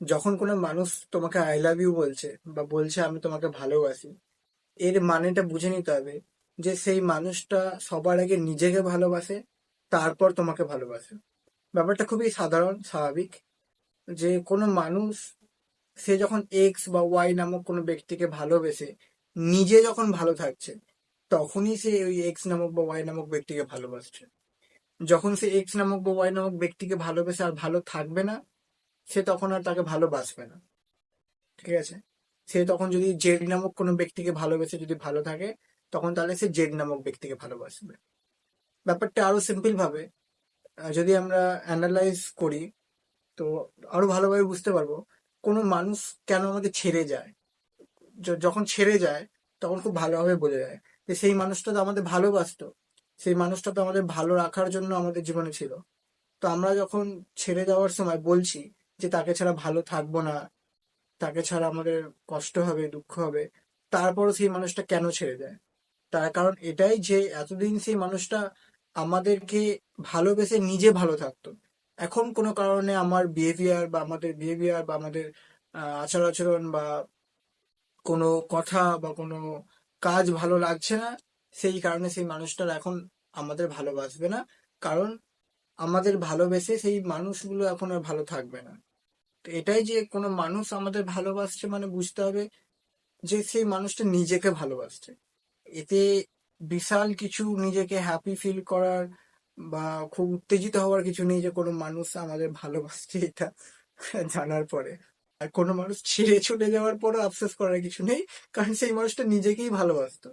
যখন কোনো মানুষ তোমাকে আই লাভ ইউ বলছে বা বলছে আমি তোমাকে ভালোবাসি, এর মানেটা বুঝে নিতে হবে যে সেই মানুষটা সবার আগে নিজেকে ভালোবাসে, তারপর তোমাকে ভালোবাসে। ব্যাপারটা খুবই সাধারণ, স্বাভাবিক যে কোনো মানুষ, সে যখন এক্স বা ওয়াই নামক কোনো ব্যক্তিকে ভালোবেসে, নিজে যখন ভালো থাকছে, তখনই সে ওই এক্স নামক বা ওয়াই নামক ব্যক্তিকে ভালোবাসছে। যখন সে এক্স নামক বা ওয়াই নামক ব্যক্তিকে ভালোবেসে আর ভালো থাকবে না সে তখন আর তাকে ভালোবাসবে না। ঠিক আছে? সে তখন যদি জেড নামক কোনো ব্যক্তিকে ভালোবেসে যদি ভালো থাকে, তখন তাহলে সে জেড নামক ব্যক্তিকে ভালোবাসবে। ব্যাপারটা আরও সিম্পল ভাবে যদি আমরা অ্যানালাইজ করি, তো আরও ভালোভাবে বুঝতে পারব, কোনো মানুষ কেন আমাদের ছেড়ে যায়? যখন ছেড়ে যায়, তখন খুব ভালোভাবে বোঝা যায় যে সেই মানুষটা তো আমাদের ভালোবাসতো। সেই মানুষটা তো আমাদের ভালো রাখার জন্য আমাদের জীবনে ছিল। তো আমরা যখন ছেড়ে যাওয়ার সময় বলছি যে তাকে ছাড়া ভালো থাকব না, তাকে ছাড়া আমাদের কষ্ট হবে, দুঃখ হবে, তারপরও সেই মানুষটা কেন ছেড়ে দেয়? তার কারণ এটাই যে এতদিন সেই মানুষটা আমাদেরকে ভালোবেসে নিজে ভালো থাকতো। এখন কোনো কারণে আমার বিহেভিয়ার বা আমাদের বিহেভিয়ার বা আমাদের আচার আচরণ বা কোনো কথা বা কোনো কাজ ভালো লাগছে না, সেই কারণে সেই মানুষটার এখন আমাদের ভালোবাসবে না। কারণ আমাদের ভালোবেসে সেই মানুষগুলো এখন আর ভালো থাকবে না। তো এটাই যে কোনো মানুষ আমাদের ভালোবাসছে মানে বুঝতে হবে যে সেই মানুষটা নিজেকে ভালোবাসছে। এতে বিশাল কিছু নিজেকে হ্যাপি ফিল করার বা খুব উত্তেজিত হওয়ার কিছু নেই যে কোনো মানুষ আমাদের ভালোবাসছে এটা জানার পরে। আর কোনো মানুষ ছেড়ে চলে যাওয়ার পরও আফসোস করার কিছু নেই, কারণ সেই মানুষটা নিজেকেই ভালোবাসতো।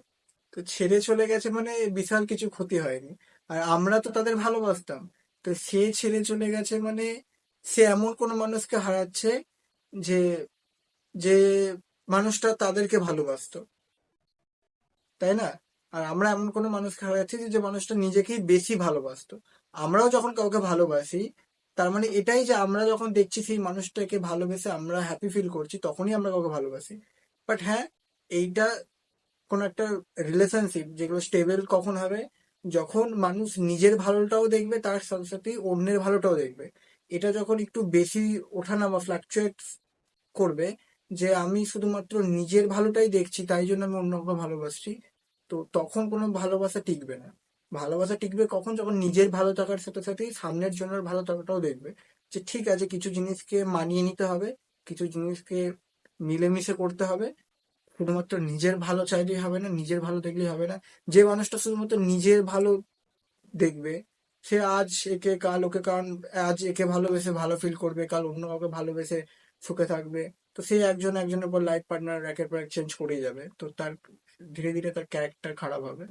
তো ছেড়ে চলে গেছে মানে বিশাল কিছু ক্ষতি হয়নি। আর আমরা তো তাদের ভালোবাসতাম। তো সে ছেড়ে চলে গেছে মানে সে এমন কোনো মানুষকে হারাচ্ছে যে যে মানুষটা তাদেরকে ভালোবাসতো। তাই না? আর আমরা এমন কোনো মানুষকে হারাচ্ছি যে মানুষটা নিজেকেই বেশি ভালোবাসতো। আমরাও যখন কাউকে ভালোবাসি, তার মানে এটাই যে আমরা যখন দেখছি সেই মানুষটাকে ভালোবেসে আমরা হ্যাপি ফিল করছি, তখনই আমরা কাউকে ভালোবাসি। বাট হ্যাঁ এইটা কোন একটা রিলেশনশিপ যেগুলো স্টেবল কখন হবে যখন মানুষ নিজের ভালোটাও দেখবে, তার সাথে সাথে অন্যের ভালোটাও দেখবে। এটা যখন একটু বেশি ওঠানামা ফ্লাকচুয়েট করবে যে আমি শুধুমাত্র নিজের ভালোটাই দেখছি, তাই জন্য আমি অন্য কাউকে ভালোবাসছি, তো তখন কোনো ভালোবাসা টিকবে না। ভালোবাসা টিকবে কখন? যখন নিজের ভালো থাকার সাথে সাথেই সামনের জন্য ভালো থাকাটাও দেখবে যে, ঠিক আছে, কিছু জিনিসকে মানিয়ে নিতে হবে, কিছু জিনিসকে মিলেমিশে করতে হবে শুধুমাত্র নিজের ভালো চাইলেই হবে না, নিজের ভালো দেখলেই হবে না। যে মানুষটা শুধুমাত্র নিজের ভালো দেখবে, সে আজ একে কাল ওকে, কারণ আজ একে ভালোবেসে ভালো ফিল করবে, কাল অন্য কাউকে ভালোবেসে সুখে থাকবে। তো সে একজন একজনের পর লাইফ পার্টনার একের পর এক চেঞ্জ করেই যাবে। তো তার, ধীরে ধীরে তার ক্যারেক্টার খারাপ হবে।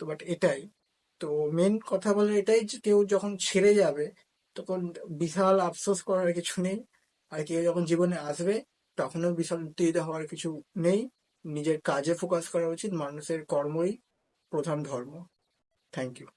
তো বাট এটাই। তো মেন কথা বলে এটাই যে কেউ যখন ছেড়ে যাবে, তখন বিশাল আফসোস করার কিছু নেই। আর কেউ যখন জীবনে আসবে তখনও বিশাল উত্তেজিত হওয়ার কিছু নেই। নিজের কাজে ফোকাস করা উচিত, মানুষের কর্মই প্রধান ধর্ম। Thank you